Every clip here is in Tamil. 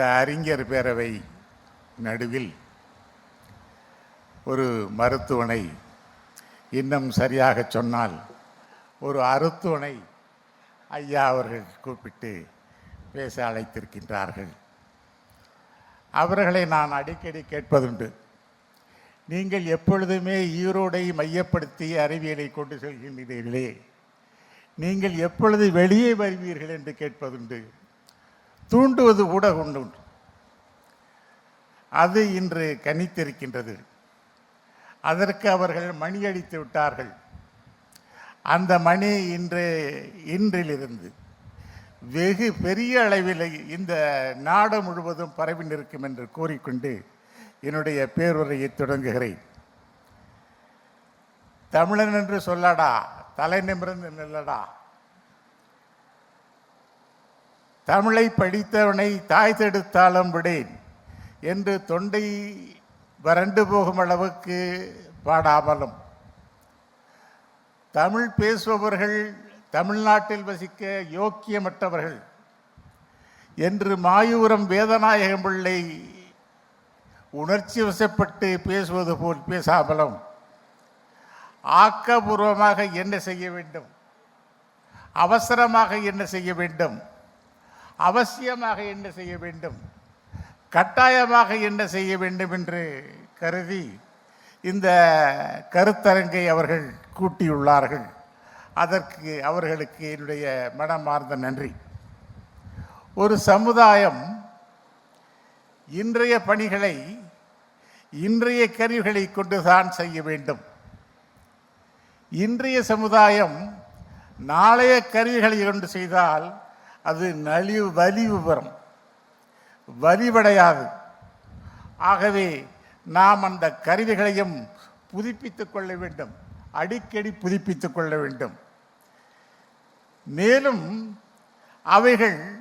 இந்த அறிஞர் பேரவை நடுவில் ஒரு மருத்துவனை இன்னும் சரியாக சொன்னால் ஒரு அருத்துவனை ஐயா அவர்கள் கூப்பிட்டு பேச அழைத்திருக்கின்றார்கள். அவர்களை நான் அடிக்கடி கேட்பதுண்டு. நீங்கள் எப்பொழுதுமே ஈரோடை மையப்படுத்தி அறிவியலை கொண்டு செல்கின்றீர்களே. நீங்கள் எப்பொழுது வெளியே வருவீர்கள் என்று கேட்பதுண்டு. தூண்டுவது கூட உண்டு. அது இன்று கனித்திருக்கின்றது. அதற்கு அவர்கள் மணி அடித்து விட்டார்கள். அந்த மணி இன்று இன்றிலிருந்து வெகு பெரிய அளவில் இந்த நாடு முழுவதும் பரவி நிற்கும் என்று கூறிக்கொண்டு என்னுடைய பேருரையை தொடங்குகிறேன். தமிழன் என்று சொல்லடா தலை நிமிர்ந்து நில்லடா. தமிழை படித்தவனை தாய் தடுத்தாலும் விடேன் என்று தொண்டை வறண்டு போகும் அளவுக்கு பாடாமலும். தமிழ் பேசுபவர்கள் தமிழ்நாட்டில் வசிக்க யோக்கியமற்றவர்கள் என்று மாயூரம் வேதநாயகம் பிள்ளை உணர்ச்சி வசப்பட்டு பேசுவது போல் பேசாமலும் ஆக்கபூர்வமாக என்ன செய்ய வேண்டும்? அவசரமாக என்ன செய்ய வேண்டும்? அவசியமாக என்ன செய்ய வேண்டும்? கட்டாயமாக என்ன செய்ய வேண்டும் என்று கருதி இந்த கருத்தரங்கை அவர்கள் கூட்டியுள்ளார்கள். அதற்கு அவர்களுக்கு என்னுடைய மனமார்ந்த நன்றி. ஒரு சமுதாயம் இன்றைய பணிகளை இன்றைய கருவிகளை கொண்டுதான் செய்ய வேண்டும். இன்றைய சமுதாயம் நாளைய கருவிகளை கொண்டு செய்தால் அது நலிவு வலிவு பெறும் வலிவடையாது. ஆகவே நாம் அந்த கருவிகளையும் புதுப்பித்துக் கொள்ள வேண்டும். அடிக்கடி புதுப்பித்துக் கொள்ள வேண்டும். மேலும் அவைகள்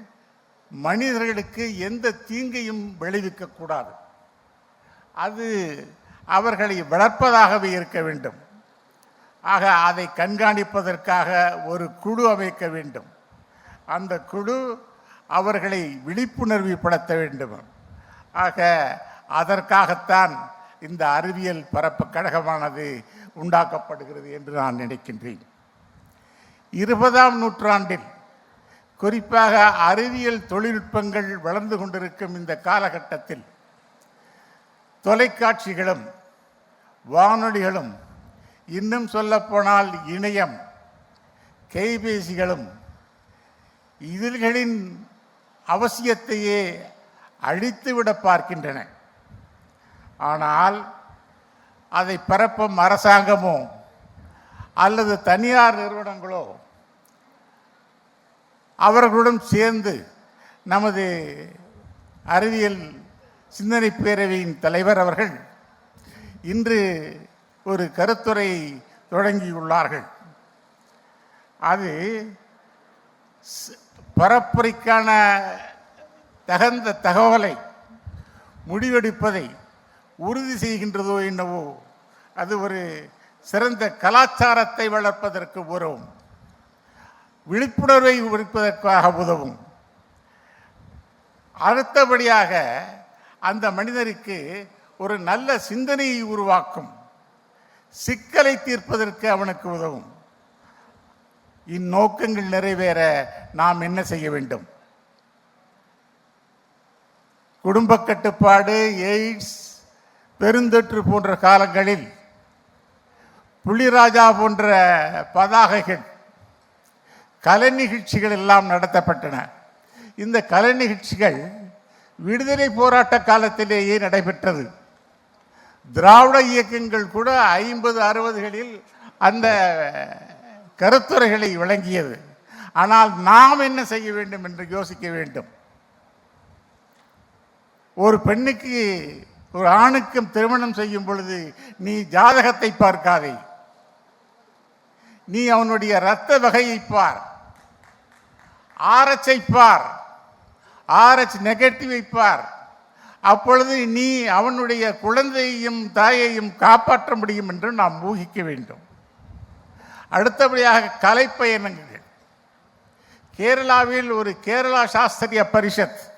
மனிதர்களுக்கு எந்த தீங்கையும் விளைவிக்கக்கூடாது அது அவர்களை வளர்ப்பதாகவே இருக்க வேண்டும். ஆக அதை கண்காணிப்பதற்காக ஒரு குழு அமைக்க வேண்டும். அந்த குழு அவர்களை விழிப்புணர்வு படுத்த வேண்டும். ஆக அதற்காகத்தான் இந்த அறிவியல் பரப்பு கழகமானது உண்டாக்கப்படுகிறது என்று நான் நினைக்கின்றேன். இருபதாம் நூற்றாண்டில் குறிப்பாக அறிவியல் தொழில்நுட்பங்கள் வளர்ந்து கொண்டிருக்கும் இந்த காலகட்டத்தில் தொலைக்காட்சிகளும் வானொலிகளும் இன்னும் சொல்லப்போனால் இணையம் கைபேசிகளும் இதழ்களின் அவசியத்தையே அழித்துவிட பார்க்கின்றன. ஆனால் அதை பரப்பும் அரசாங்கமோ அல்லது தனியார் நிறுவனங்களோ அவர்களுடன் சேர்ந்து நமது அறிவியல் சிந்தனை பேரவையின் தலைவர் அவர்கள் இன்று ஒரு கருத்துரை தொடங்கியுள்ளார்கள். அது பரப்புரைக்கான தகுந்த தகவலை முடிவெடுப்பதை உறுதி செய்கின்றதோ என்னவோ அது ஒரு சிறந்த கலாச்சாரத்தை வளர்ப்பதற்கு உதவும். விழிப்புணர்வை உறுப்பதற்காக உதவும். அடுத்தபடியாக அந்த மனிதருக்கு ஒரு நல்ல சிந்தனையை உருவாக்கும். சிக்கலை தீர்ப்பதற்கு அவனுக்கு உதவும். இந்நோக்கங்கள் நிறைவேற நாம் என்ன செய்ய வேண்டும்? குடும்ப கட்டுப்பாடு எய்ட்ஸ் பெருந்தொற்று போன்ற காலங்களில் புலிராஜா போன்ற பதாகைகள் கலை நிகழ்ச்சிகள் எல்லாம் நடத்தப்பட்டன. இந்த கலை நிகழ்ச்சிகள் விடுதலை போராட்ட காலத்திலேயே நடைபெற்றது. திராவிட இயக்கங்கள் கூட ஐம்பது அறுபதுகளில் அந்த கருத்துரைகளை வழங்கியது ஆனால் நாம் என்ன செய்ய வேண்டும் என்று யோசிக்க வேண்டும். ஒரு பெண்ணுக்கு ஒரு ஆணுக்கும் திருமணம் செய்யும் பொழுது நீ ஜாதகத்தை பார்க்காதே. நீ அவனுடைய இரத்த வகையை பார். ஆர்எச்சை பார். ஆர்எச் நெகட்டிவை பார். அப்பொழுது நீ அவனுடைய குழந்தையையும் தாயையும் காப்பாற்ற முடியும் என்று நாம் ஊகிக்க வேண்டும். அடுத்தபடியாக கலைப்பயணங்கள் கேரளாவில் ஒரு கேரளா சாஸ்திரிய பரிஷத்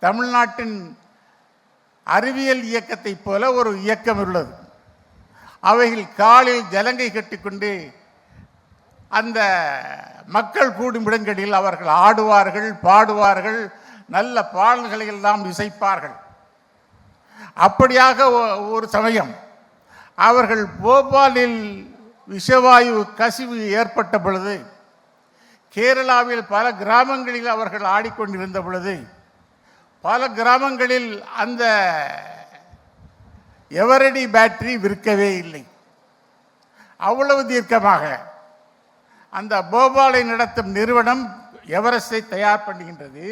தமிழ்நாட்டின் அறிவியல் இயக்கத்தைப் போல ஒரு இயக்கம் உள்ளது. அவைகள் காலில் ஜலங்கை கட்டிக்கொண்டு அந்த மக்கள் கூடும் இடங்களில் அவர்கள் ஆடுவார்கள் பாடுவார்கள் நல்ல பாடல்களை எல்லாம் இசைப்பார்கள். அப்படியாக ஒ- ஒரு சமயம் அவர்கள் போபாலில் விஷவாயு கசிவு ஏற்பட்ட பொழுது கேரளாவில் பல கிராமங்களில் அவர்கள் ஆடிக்கொண்டிருந்த பொழுது பல கிராமங்களில் அந்த எவரடி பேட்டரி விற்கவே இல்லை. அவ்வளவு தீர்க்கமாக அந்த போபாலை நடத்தும் நிறுவனம் எவரெஸ்டை தயார் பண்ணுகின்றது.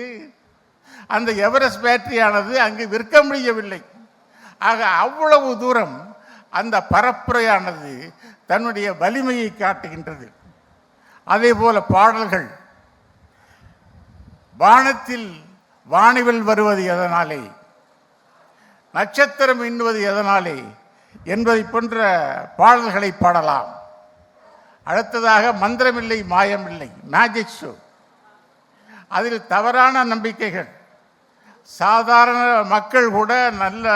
அந்த எவரெஸ்ட் பேட்டரியானது அங்கு விற்க முடியவில்லை. ஆக அவ்வளவு தூரம் அந்த பரப்புரையானது தன்னுடைய வலிமையை காட்டுகின்றது. அதே போல பாடல்கள். வானத்தில் வானிவில் வருவது எதனாலே? நட்சத்திரம் எண்ணுவது எதனாலே? என்பதை போன்ற பாடல்களை பாடலாம். அடுத்ததாக மந்திரமில்லை மாயமில்லை மேஜிக் ஷோ அதில் தவறான நம்பிக்கைகள். சாதாரண மக்கள் கூட நல்ல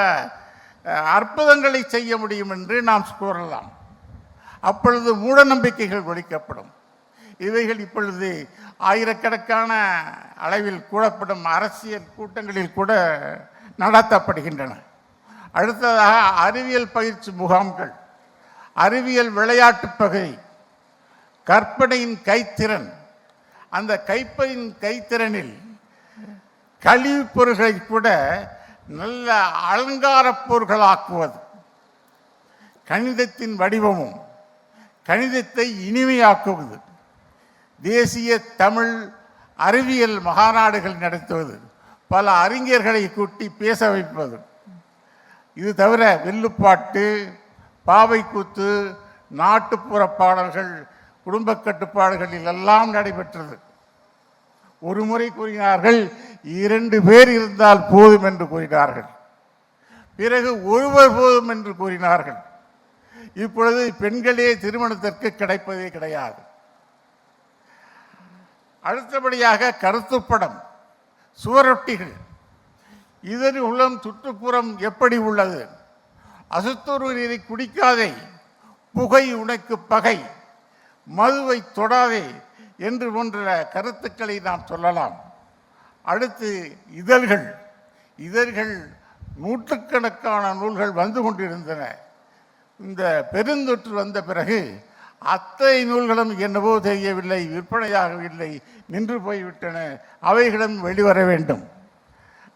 அற்புதங்களை செய்ய முடியும் என்று நாம் கூறலாம். அப்பொழுது மூடநம்பிக்கைகள் ஒழிக்கப்படும். இவைகள் இப்பொழுது ஆயிரக்கணக்கான அளவில் கூடப்படும் அரசியல் கூட்டங்களில் கூட நடத்தப்படுகின்றன. அடுத்ததாக அறிவியல் பயிற்சி முகாம்கள் அறிவியல் விளையாட்டு பகுதி கற்பனையின் கைத்திறன். அந்த கைப்பையின் கைத்திறனில் கழிவுப் பொருட்களை கூட நல்ல அலங்காரப் பொருள்களாக்குவது. கணிதத்தின் வடிவமும் கணிதத்தை இனிமையாக்குவது. தேசிய தமிழ் அறிவியல் மகாநாடுகள் நடத்துவது. பல அறிஞர்களை கூட்டி பேச வைப்பது. இது தவிர வில்லுப்பாட்டு பாவைக்கூத்து நாட்டுப்புற பாடல்கள் குடும்ப கட்டுப்பாடுகளில் எல்லாம் நடைபெற்றது. ஒரு முறை கூறினார்கள் இரண்டு பேர் இருந்தால் போதும் என்று கூறினார்கள். பிறகு ஒருவர் போதும் என்று கூறினார்கள். இப்பொழுது பெண்களே திருமணத்திற்கு கிடைப்பதே கிடையாது. அடுத்தபடியாக கருத்துப்படம் சுவரொட்டிகள். இதன் உள்ளம் சுற்றுப்புறம் எப்படி உள்ளது? அசுத்தொரு நீரை குடிக்காதே புகை உனக்கு பகை மதுவை தொடாதே என்று போன்ற கருத்துக்களை நாம் சொல்லலாம். அடுத்து இதழ்கள். இதழ்கள் நூற்றுக்கணக்கான நூல்கள் வந்து கொண்டிருந்தன. இந்த பெருந்தொற்று வந்த பிறகு அத்தனை நூல்களும் என்னவோ தெரியவில்லை விற்பனையாகவில்லை நின்று போய்விட்டன. அவைகளும் வெளிவர வேண்டும்.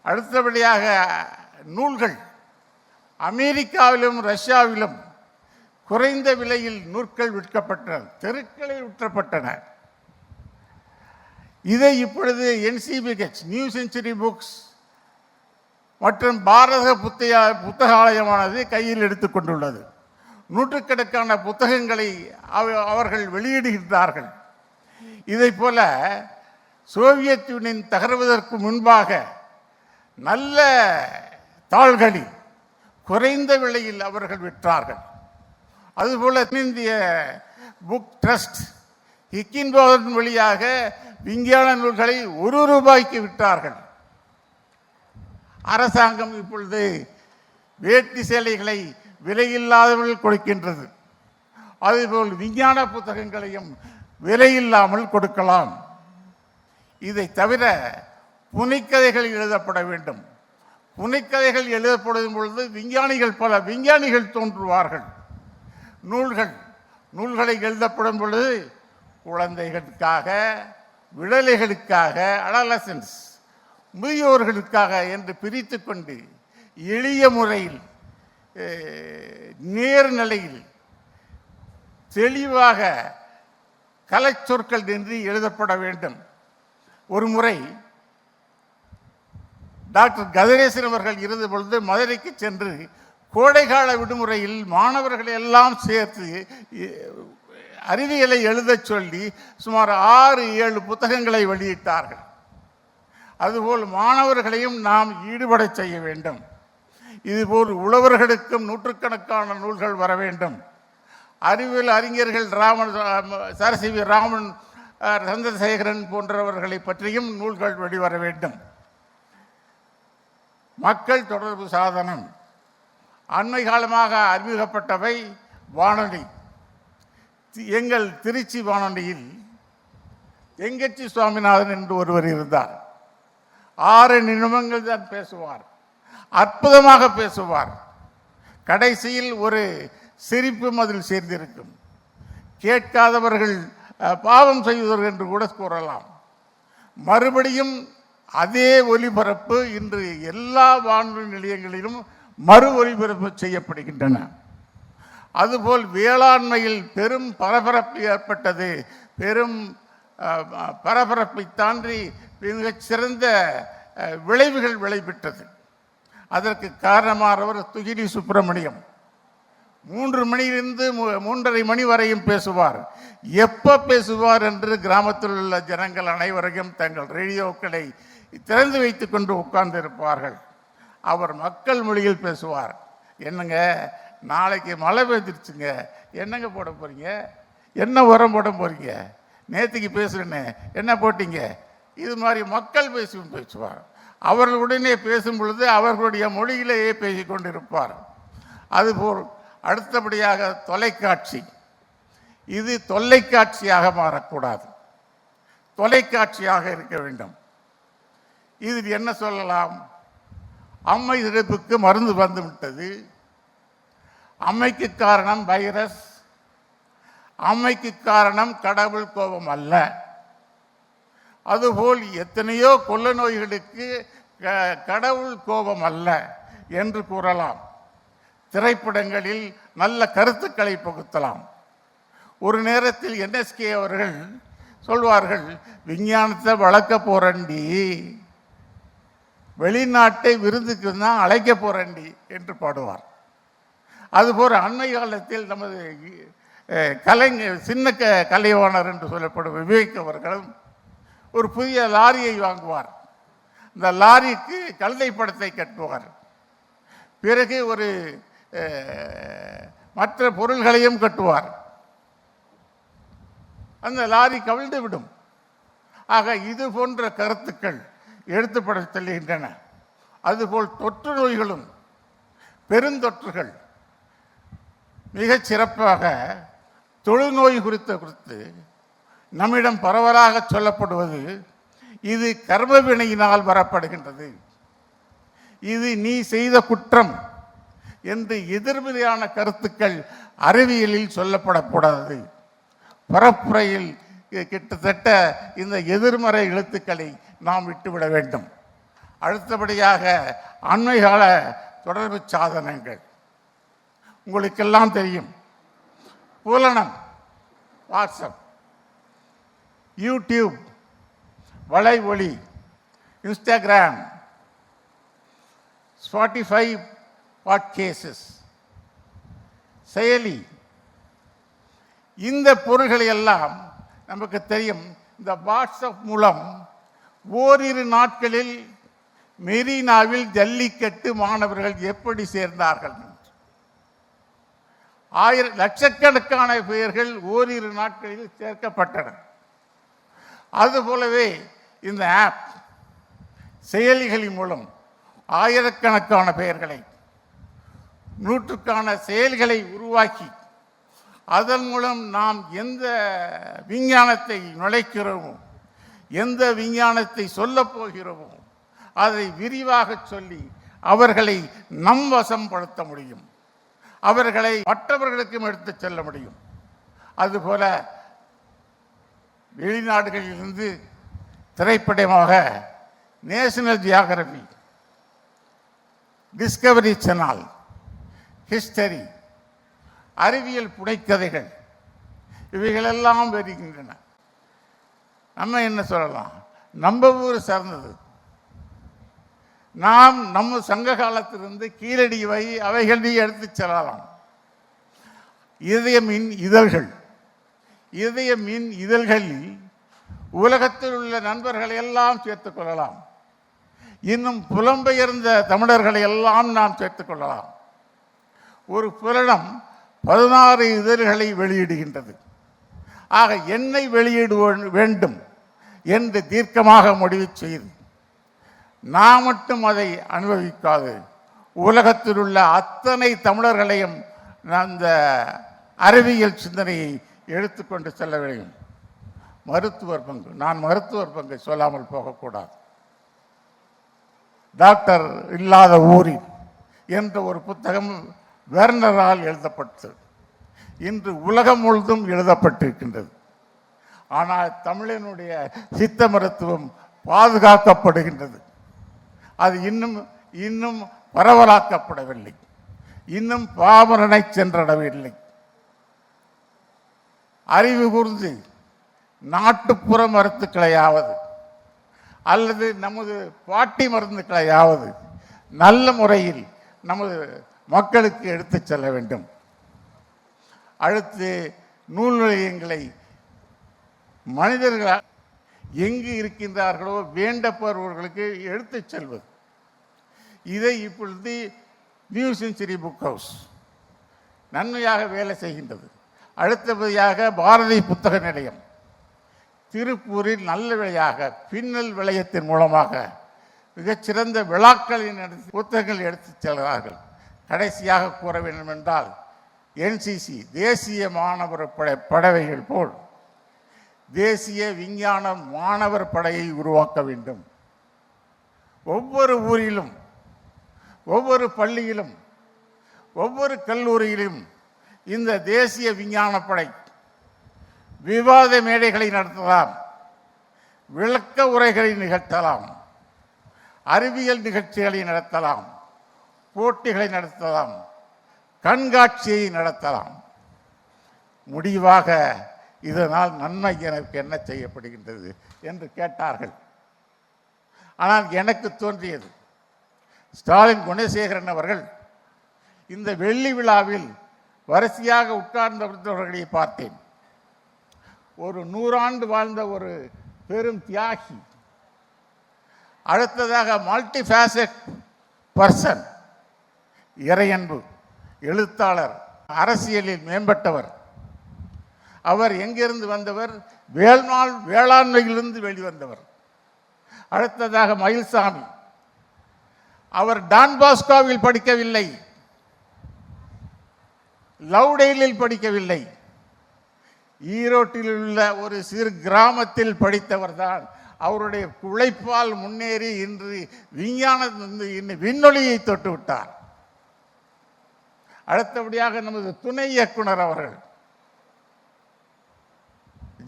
அடுத்தபடியாக நூல்கள். அமெரிக்காவிலும் ரஷ்யாவிலும் குறைந்த விலையில் நூற்கள் விற்கப்பட்டன. தெருக்களில் விற்றப்பட்டன. இதை இப்பொழுது என்சிபிஹெச் நியூ செஞ்சுரி புக்ஸ் மற்றும் பாரத புத்தக புத்தகாலயமானது கையில் எடுத்துக்கொண்டுள்ளது நூற்றுக்கணக்கான புத்தகங்களை அவ- அவர்கள் வெளியிடுகின்றார்கள். இதைப் போல சோவியத் யூனியன் தகர்வதற்கு முன்பாக நல்ல தாள்களில் குறைந்த விலையில் அவர்கள் விற்றார்கள். அதுபோல இந்திய புக் ட்ரஸ்ட் ஹிக்கின்போதன் வழியாக விஞ்ஞான நூல்களை ஒரு ரூபாய்க்கு விட்டார்கள் அரசாங்கம் இப்பொழுது வேட்டி சேலைகளை விலையில்லாதவர்கள் கொடுக்கின்றது. அதுபோல் விஞ்ஞான புத்தகங்களையும் விலையில்லாமல் கொடுக்கலாம். இதை தவிர புனைக்கதைகள் எழுதப்பட வேண்டும். புனைக்கதைகள் எழுதப்படும் பொழுது விஞ்ஞானிகள் பல விஞ்ஞானிகள் தோன்றுவார்கள். நூல்கள் நூல்களை எழுதப்படும் பொழுது குழந்தைகளுக்காக விடலைகளுக்காக அடலசன்ஸ் முதியோர்களுக்காக என்று பிரித்து கொண்டு எளிய முறையில் நேர்நிலையில் தெளிவாக கலைச்சொற்கள் நின்று எழுதப்பட வேண்டும். ஒரு முறை டாக்டர் கதிரேசன் அவர்கள் இருந்த பொழுது மதுரைக்கு சென்று கோடைகால விடுமுறையில் மாணவர்களை எல்லாம் சேர்த்து அறிவியலை எழுதச் சொல்லி சுமார் ஆறு ஏழு புத்தகங்களை வெளியிட்டார்கள். அதுபோல் மாணவர்களையும் நாம் ஈடுபடச் செய்ய வேண்டும். இதுபோல் உழவர்களுக்கும் நூற்றுக்கணக்கான நூல்கள் வர வேண்டும். அறிவியல் அறிஞர்கள் ராமன் சரசிவி ராமன் சந்திரசேகரன் போன்றவர்களை பற்றியும் நூல்கள் வெளிவர வேண்டும். மக்கள் தொடர்பு சாதனம். அண்மை காலமாக அறிமுகப்பட்டவை வானொலி. எங்கள் திருச்சி வானொலியில் எங்கச்சி சுவாமிநாதன் என்று ஒருவர் இருந்தார். ஆறு நிமிடங்கள் தான் பேசுவார். அற்புதமாக பேசுவார். கடைசியில் ஒரு சிரிப்பும் அதில் சேர்ந்திருக்கும். கேட்காதவர்கள் பாவம் செய்வதற்கு என்று கூட கூறலாம். மறுபடியும் அதே ஒலிபரப்பு இன்று எல்லா வானொலி நிலையங்களிலும் மறு ஒலிபரப்பு செய்யப்படுகின்றன. அதுபோல் வேளாண்மையில் பெரும் பரபரப்பு ஏற்பட்டது. பெரும் பரபரப்பை தாண்டி மிகச் சிறந்த விளைவுகள் விளைபெற்றது அதற்கு காரணமானவர் துகிரி சுப்பிரமணியம். மூன்று மணியிலிருந்து மூ- மூன்றரை மணி வரையும் பேசுவார். எப்போ பேசுவார் என்று கிராமத்தில் உள்ள ஜனங்கள் அனைவரையும் தங்கள் ரேடியோக்களை திறந்து வைத்து கொண்டு உட்கார்ந்து இருப்பார்கள் அவர் மக்கள் மொழியில் பேசுவார். என்னங்க நாளைக்கு மழை பெஞ்சிருச்சுங்க. என்னங்க போட போகிறீங்க என்ன உரம் போட போகிறீங்க நேற்றுக்கு பேசுகிறேன்னு என்ன போட்டீங்க? இது மாதிரி மக்கள் பேசும் பேசுவார் அவர்கள் உடனே பேசும் பொழுது அவர்களுடைய மொழியிலேயே பேசி கொண்டிருப்பார். அதுபோல் அடுத்தபடியாக தொலைக்காட்சி. இது தொல்லைக்காட்சியாக மாறக்கூடாது. தொலைக்காட்சியாக இருக்க வேண்டும். இதில் என்ன சொல்லலாம்? அம்மை இறப்புக்கு மருந்து வந்து விட்டது அம்மைக்கு காரணம் வைரஸ். அம்மைக்கு காரணம் கடவுள் கோபம் அல்ல. அதுபோல் எத்தனையோ கொள்ள நோய்களுக்கு க- கடவுள் கோபம் அல்ல என்று கூறலாம். திரைப்படங்களில் நல்ல கருத்துக்களை புகுத்தலாம். ஒரு நேரத்தில் என்எஸ்கே அவர்கள் சொல்வார்கள் விஞ்ஞானத்தை வளர்க்க போறண்டி வெளிநாட்டை விருந்துக்கு தான் அழைக்க போறண்டி என்று பாடுவார். அதுபோல் அண்மை காலத்தில் நமது கலைஞர் சின்ன க கலைவாணர் என்று சொல்லப்படும் விவேக் அவர்களும் ஒரு புதிய லாரியை வாங்குவார். இந்த லாரிக்கு கழுதை படத்தை கட்டுவார். பிறகு ஒரு மற்ற பொருள்களையும் கட்டுவார். அந்த லாரி கவிழ்ந்து விடும். ஆக இது போன்ற கருத்துக்கள் எடுத்துப்பட செல்கின்றன அதுபோல் தொற்று நோய்களும் பெருந்தொற்றுகள் மிகச் சிறப்பாக தொழுநோய் குறித்த குறித்து நம்மிடம் பரவலாக சொல்லப்படுவது இது கர்ம வினையினால் வரப்படுகின்றது. இது நீ செய்த குற்றம் என்று எதிர்மறையான கருத்துக்கள் அறிவியலில் சொல்லப்படக்கூடாது. பரப்புரையில் கிட்டத்தட்ட இந்த எதிர்மறை எழுத்துக்களை நாம் விட்டுவிட வேண்டும். அடுத்தபடியாக அண்மைகால தொடர்பு சாதனங்கள். உங்களுக்கெல்லாம் தெரியும். புலனம் வாட்ஸ்அப் யூடியூப் வலை ஒளி இன்ஸ்டாகிராம் ஸ்பாட்டிஃபை பாட்கேசஸ் செயலி. இந்த பொருள்களை எல்லாம் நமக்கு தெரியும். இந்த வாட்ஸ்அப் மூலம் ஓரிரு நாட்களில் மெரினாவில் ஜல்லிக்கட்டு மாணவர்கள் எப்படி சேர்ந்தார்கள்? ஆயிர லட்சக்கணக்கான பெயர்கள் ஓரிரு நாட்களில் சேர்க்கப்பட்டன அதுபோலவே இந்த ஆப் செயலிகளின் மூலம் ஆயிரக்கணக்கான பெயர்களை நூற்றுக்கான செயல்களை உருவாக்கி அதன் மூலம் நாம் எந்த விஞ்ஞானத்தை நுழைக்கிறோமோ எந்த விஞ்ஞானத்தை சொல்லப் போகிறோமோ அதை விரிவாக சொல்லி அவர்களை நம் வசம்படுத்த முடியும். அவர்களை மற்றவர்களுக்கும் எடுத்துச் செல்ல முடியும். அதுபோல வெளிநாடுகளிலிருந்து திரைப்படமாக national geography discovery channel history அறிவியல் புனைக்கதைகள் இவைகளெல்லாம் வருகின்றன. நம்ம என்ன சொல்லலாம்? நம்ம ஊர் சார்ந்தது நாம் நம்ம சங்க காலத்திலிருந்து கீழடி வை அவைகளை எடுத்து செல்லலாம். இதய மின் இதழ்கள் இதய மின் இதழ்களில் உலகத்தில் உள்ள நண்பர்களை எல்லாம் சேர்த்துக் கொள்ளலாம். இன்னும் புலம்பெயர்ந்த தமிழர்களை எல்லாம் நாம் சேர்த்துக் கொள்ளலாம். ஒரு புலனம் பதினாறு இதழ்களை வெளியிடுகின்றது. ஆக என்னை வெளியிட வேண்டும் என்று தீர்க்கமாக முடிவு செய்து நான் மட்டும் அதை அனுபவிக்காது. உலகத்தில் உள்ள அத்தனை தமிழர்களையும் அந்த அறிவியல் சிந்தனையை எடுத்துக்கொண்டு செல்ல வேண்டும். மருத்துவர் பங்கு நான் மருத்துவர் பங்கை சொல்லாமல் போகக்கூடாது. டாக்டர் இல்லாத ஊரில் என்ற ஒரு புத்தகம் வெர்னரால் எழுதப்பட்டது. இன்று உலகம் முழுதும் எழுதப்பட்டிருக்கின்றது. ஆனால் தமிழனுடைய சித்த மருத்துவம் பாதுகாக்கப்படுகின்றது. அது இன்னும் இன்னும் பரவலாக்கப்படவில்லை. இன்னும் பாமரனை சென்றடவில்லை. அறிவு கூர்ந்து நாட்டுப்புற மருத்துக்களையாவது அல்லது நமது பாட்டி மருந்துக்களையாவது நல்ல முறையில் நமது மக்களுக்கு எடுத்துச் செல்ல வேண்டும். அடுத்து நூல் நிலையங்களை மனிதர்கள் எங்கு இருக்கின்றார்களோ வேண்டப்பவர்களுக்கு எடுத்துச் செல்வது. இதை இப்பொழுது நியூ செஞ்சுரி புக் ஹவுஸ் நன்மையாக வேலை செய்கின்றது. அடுத்தபடியாக பாரதி புத்தக நிலையம். திருப்பூரில் நல்ல விலையாக பின்னல் விளையத்தின் மூலமாக மிகச்சிறந்த விழாக்களை நடத்தி புத்தகங்கள் எடுத்துச் செல்கிறார்கள். கடைசியாக கூற வேண்டும் என்றால் என்சிசி தேசிய மாணவர் படை படவைகள் போல் தேசிய விஞ்ஞான மாணவர் படையை உருவாக்க வேண்டும். ஒவ்வொரு ஊரிலும் ஒவ்வொரு பள்ளியிலும் ஒவ்வொரு கல்லூரியிலும் இந்த தேசிய விஞ்ஞானப்படை விவாத மேடைகளை நடத்தலாம் விளக்க உரைகளை நிகழ்த்தலாம் அறிவியல் நிகழ்ச்சிகளை நடத்தலாம் போட்டிகளை நடத்தலாம் கண்காட்சியை நடத்தலாம். முடிவாக இதனால் நன்மை எனக்கு என்ன செய்யப்படுகின்றது என்று கேட்டார்கள். ஆனால் எனக்கு தோன்றியது ஸ்டாலின் குணசேகரன் அவர்கள் இந்த வெள்ளி விழாவில் வரிசையாக உட்கார்ந்தவர்களை பார்த்தேன். ஒரு நூறாண்டு வாழ்ந்த ஒரு பெரும் தியாகி அடுத்ததாக மல்டி ஃபேசட் பர்சன் இறையன்பு எழுத்தாளர் அரசியலில் மேம்பட்டவர். அவர் எங்கிருந்து வந்தவர்? வேள்நாள் வேளாண்மையிலிருந்து வெளிவந்தவர். அடுத்ததாக மயில்சாமி அவர் டான் பாஸ்காவில் படிக்கவில்லை. லவ்டெயிலில் படிக்கவில்லை. ஈரோட்டில் உள்ள ஒரு சிறு கிராமத்தில் படித்தவர்தான் அவருடைய உழைப்பால் முன்னேறி இன்று விஞ்ஞான இன்று விண்ணொலியை தொட்டு விட்டார். அடுத்தபடியாக நமது துணை இயக்குனர் அவர்கள்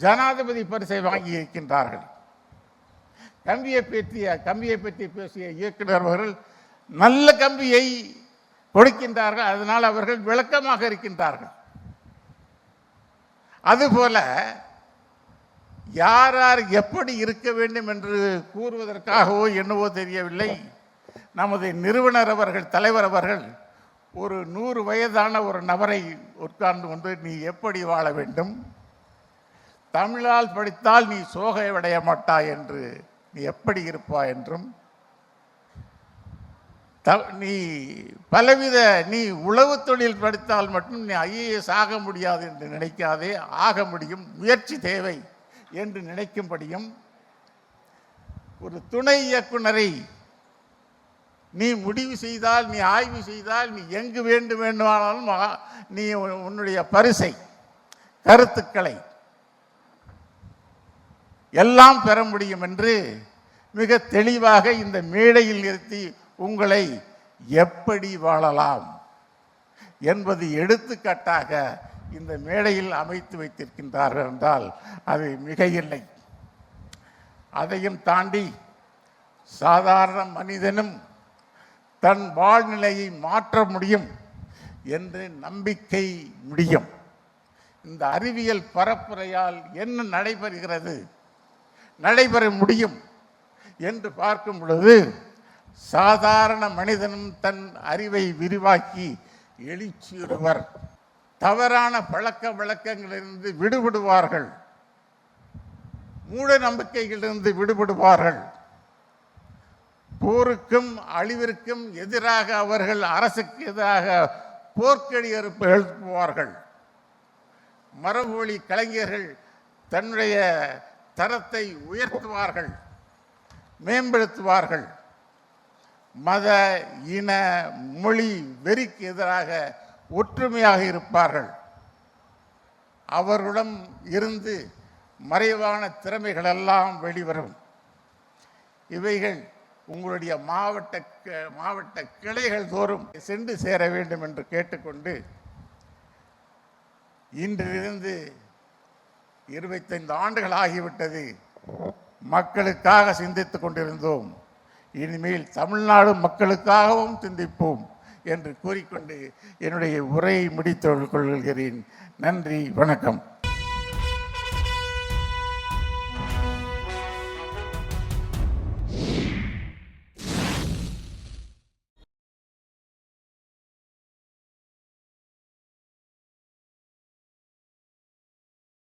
ஜனாதிபதி பரிசை வாங்கி இருக்கின்றார்கள் கம்பியை பற்றிய கம்பியை பற்றி பேசிய இயக்குனர் அவர்கள் நல்ல கம்பியை கொடுக்கின்றார்கள் அதனால் அவர்கள் விளக்கமாக இருக்கின்றார்கள். அதுபோல யார் யார் எப்படி இருக்க வேண்டும் என்று கூறுவதற்காகவோ என்னவோ தெரியவில்லை. நமது நிறுவனர் அவர்கள் தலைவர் அவர்கள் ஒரு நூறு வயதான ஒரு நபரை உட்கார்ந்து கொண்டு நீ எப்படி வாழ வேண்டும்? தமிழால் படித்தால் நீ சோகை அடைய மாட்டாய் என்று நீ எப்படி இருப்பாய் என்றும் த- நீ பலவித நீ உளவு தொழில் படித்தால் மட்டும் நீ ஐஏஎஸ் ஆக முடியாது என்று நினைக்காதே ஆக முடியும் முயற்சி தேவை என்று நினைக்கும்படியும் ஒரு துணை இயக்குனரை நீ முடிவு செய்தால் நீ ஆய்வு செய்தால் நீ எங்கு வேண்டும் வேண்டுமானாலும் நீ உன்னுடைய பரிசை கருத்துக்களை எல்லாம் பெற முடியும் என்று மிக தெளிவாக இந்த மேடையில் நிறுத்தி உங்களை எப்படி வாழலாம் என்பது எடுத்துக்காட்டாக இந்த மேடையில் அமைத்து வைத்திருக்கின்றார்கள் என்றால் அது மிக இல்லை அதையும் தாண்டி சாதாரண மனிதனும் தன் வாழ்நிலையை மாற்ற முடியும் என்று நம்பிக்கை முடியும். இந்த அறிவியல் பரப்புரையால் என்ன நடைபெறுகிறது? நடைபெற முடியும் என்று பார்க்கும் பொழுது சாதாரண மனிதனும் தன் அறிவை விரிவாக்கி எழுச்சியுறுவர் தவறான பழக்க வழக்கங்களிலிருந்து விடுபடுவார்கள். மூட நம்பிக்கைகளிலிருந்து விடுபடுவார்கள். போருக்கும் அழிவிற்கும் எதிராக அவர்கள் அரசுக்கு எதிராக போர்க்கடி எழுப்பு எழுப்புவார்கள். மரபுவழி கலைஞர்கள் தன்னுடைய தரத்தை உயர்த்துவார்கள் மேம்படுத்துவார்கள். மத இன மொழி வெறிக்கு எதிராக ஒற்றுமையாக இருப்பார்கள். அவர்களிடம் இருந்து மறைவான திறமைகள் எல்லாம் வெளிவரும். இவைகள் உங்களுடைய மாவட்ட மாவட்ட கிளைகள் தோறும் சென்று சேர வேண்டும் என்று கேட்டுக்கொண்டு இன்றிலிருந்து இருபத்தைந்து ஆண்டுகள் ஆகிவிட்டது. மக்களுக்காக சிந்தித்துக் கொண்டிருந்தோம். இனிமேல் தமிழ்நாடு மக்களுக்காகவும் சிந்திப்போம் என்று கூறிக்கொண்டு என்னுடைய உரையை முடித்து கொள்கிறேன். நன்றி வணக்கம்.